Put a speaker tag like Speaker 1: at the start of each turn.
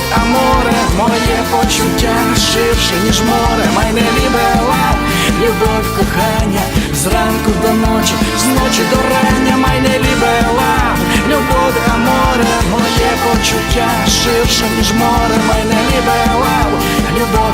Speaker 1: тут, а море, моє почуття ширше, ніж море, майне лібела, любов, кохання, зранку до ночі, з ночі до рання, майне лібела, любов, а море, моє почуття ширше, ніж море, майне лібела, любов.